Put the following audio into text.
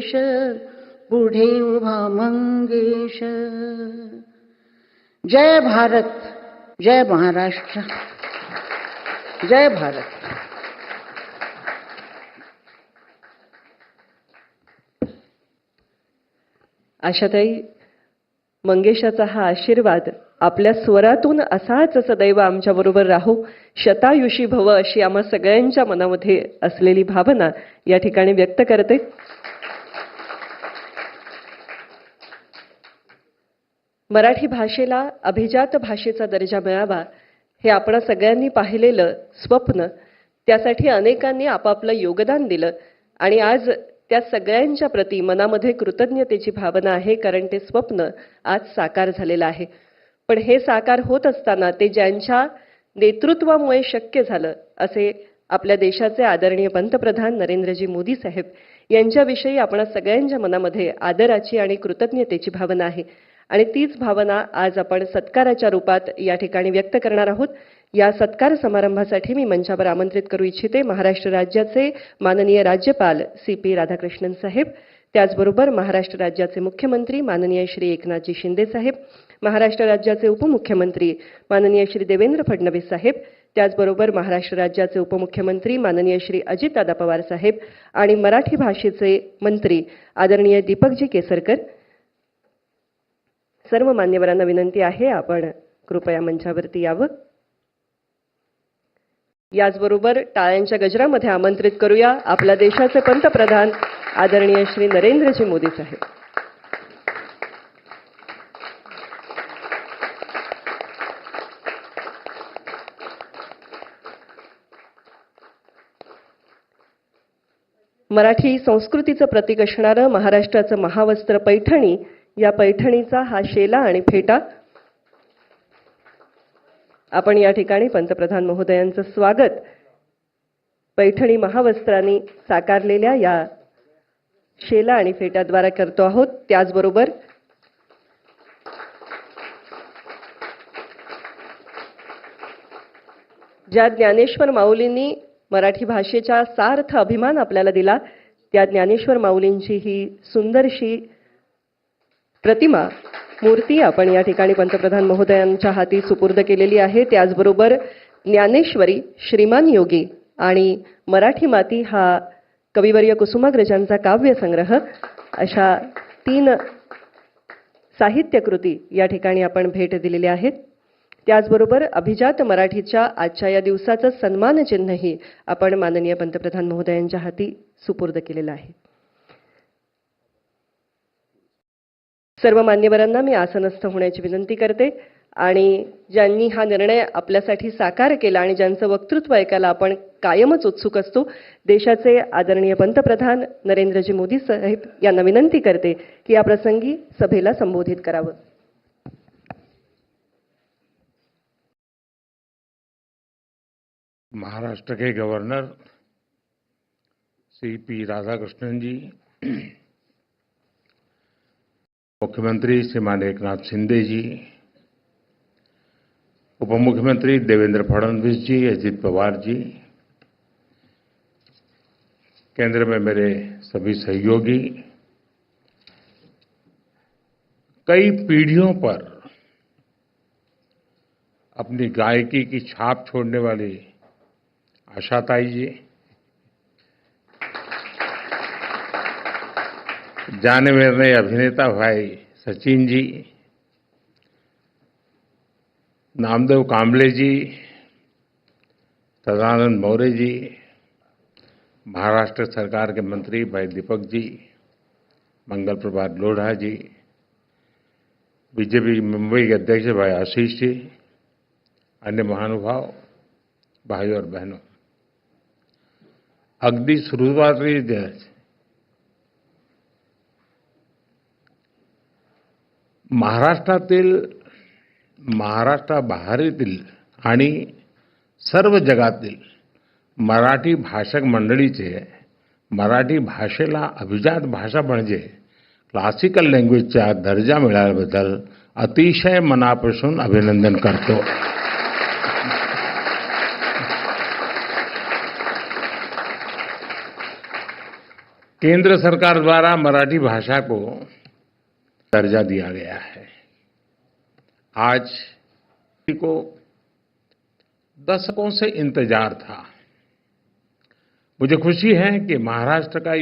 देश पुढे उभा मंगेश. जय भारत जय महाराष्ट्र जय भारत. आशाताई मंगेशाचा हा आशीर्वाद आपल्या स्वरातून असाच सदैव आमच्याबरोबर राहू शतायुषी भव अशी आम्हा सगळ्यांच्या मनामध्ये असलेली भावना या ठिकाणी व्यक्त करते. मराठी भाषेला अभिजात भाषेचा दर्जा मिळावा हे आपण सगळ्यांनी पाहिलेलं स्वप्न. त्यासाठी अनेकांनी आपापलं योगदान दिलं आणि आज त्या सगळ्यांच्या प्रती मनामध्ये कृतज्ञतेची भावना आहे कारण ते स्वप्न आज साकार झालेलं आहे. पण हे साकार होत असताना ते ज्यांच्या नेतृत्वामुळे शक्य झालं असे आपल्या देशाचे आदरणीय पंतप्रधान नरेंद्रजी मोदी साहेब यांच्याविषयी आपण सगळ्यांच्या मनामध्ये आदराची आणि कृतज्ञतेची भावना आहे. आणि तीच भावना आज आपण सत्काराच्या रूपात या ठिकाणी व्यक्त करणार आहोत. या सत्कार समारंभासाठी मी मंचावर आमंत्रित करू इच्छिते महाराष्ट्र राज्याचे माननीय राज्यपाल सी पी राधाकृष्णन साहेब त्याचबरोबर महाराष्ट्र राज्याचे मुख्यमंत्री माननीय श्री एकनाथजी शिंदे साहेब महाराष्ट्र राज्याचे उपमुख्यमंत्री माननीय श्री देवेंद्र फडणवीस साहेब त्याचबरोबर महाराष्ट्र राज्याचे उपमुख्यमंत्री माननीय श्री अजितदादा पवार साहेब आणि मराठी भाषेचे मंत्री आदरणीय दीपकजी केसरकर सर्व मान्यवरांना विनंती आहे आपण कृपया मंचावरती यावं. याचबरोबर टाळ्यांच्या गजरामध्ये आमंत्रित करूया आपल्या देशाचे पंतप्रधान आदरणीय श्री नरेंद्रजी मोदी साहेब. मराठी संस्कृतीचं प्रतीक असणारं महाराष्ट्राचं महावस्त्र पैठणी या पैठणीचा हा शेला आणि फेटा. आपण या ठिकाणी पंतप्रधान महोदयांचं स्वागत. पैठणी महावस्त्रांनी साकारलेल्या या शेला आणि फेट्याद्वारा करतो आहोत. त्याचबरोबर ज्या ज्ञानेश्वर माऊलींनी मराठी भाषेचा सार्थ अभिमान आपल्याला दिला त्या ज्ञानेश्वर माऊलींची ही सुंदरशी प्रतिमा मूर्ती आपण या ठिकाणी पंतप्रधान महोदयांच्या हाती सुपूर्द केलेली आहे. त्याचबरोबर ज्ञानेश्वरी श्रीमान योगी आणि मराठी माती हा कविवर्य कुसुमाग्रजांचा काव्यसंग्रह अशा तीन साहित्यकृती या ठिकाणी आपण भेट दिलेल्या आहेत. त्याचबरोबर अभिजात मराठीच्या आजच्या या दिवसाचं सन्मान चिन्हही आपण माननीय पंतप्रधान महोदयांच्या हाती सुपूर्द केलेलं आहे. सर्व मान्यवरांना मी आसनस्थ होण्याची विनंती करते आणि ज्यांनी हा निर्णय आपल्यासाठी साकार केला आणि ज्यांचं वक्तृत्व ऐकायला आपण कायमच उत्सुक असतो देशाचे आदरणीय पंतप्रधान नरेंद्रजी मोदी साहेब यांना विनंती करते की या प्रसंगी सभेला संबोधित करावं. महाराष्ट्र के गवर्नर श्री पी राधाकृष्णन जी मुख्यमंत्री श्रीमान एकनाथ शिंदे जी उप मुख्यमंत्री देवेंद्र फडणवीस जी, अजित पवार जी, केंद्र में मेरे सभी सहयोगी, कई पीढ़ियों पर अपनी गायकी की छाप छोड़ने वाली आशाताई जी जाने मेरे अभिनेता भाई सचिन जी, नामदेव कांबले जी सदानंद मौर्य जी, महाराष्ट्र सरकार के मंत्री भाई दीपक जी, मंगल प्रभात लोढ़ा जी, बीजेपी मुंबई के अध्यक्ष भाई आशीष जी, अन्य महानुभाव भाइयों और बहनों। अगदी सुरुवातीच महाराष्ट्रातील महाराष्ट्राबाहेरील आणि सर्व जगातील मराठी भाषक मंडळीचे मराठी भाषेला अभिजात भाषा म्हणजे क्लासिकल लँग्वेजचा दर्जा मिळाल्याबद्दल अतिशय मनापासून अभिनंदन करतो. केंद्र सरकार द्वारा मराठी भाषा को दर्जा दिया गया है। आज को दशकों से इंतज़ार था। मुझे खुशी है कि महाराष्ट्र का ये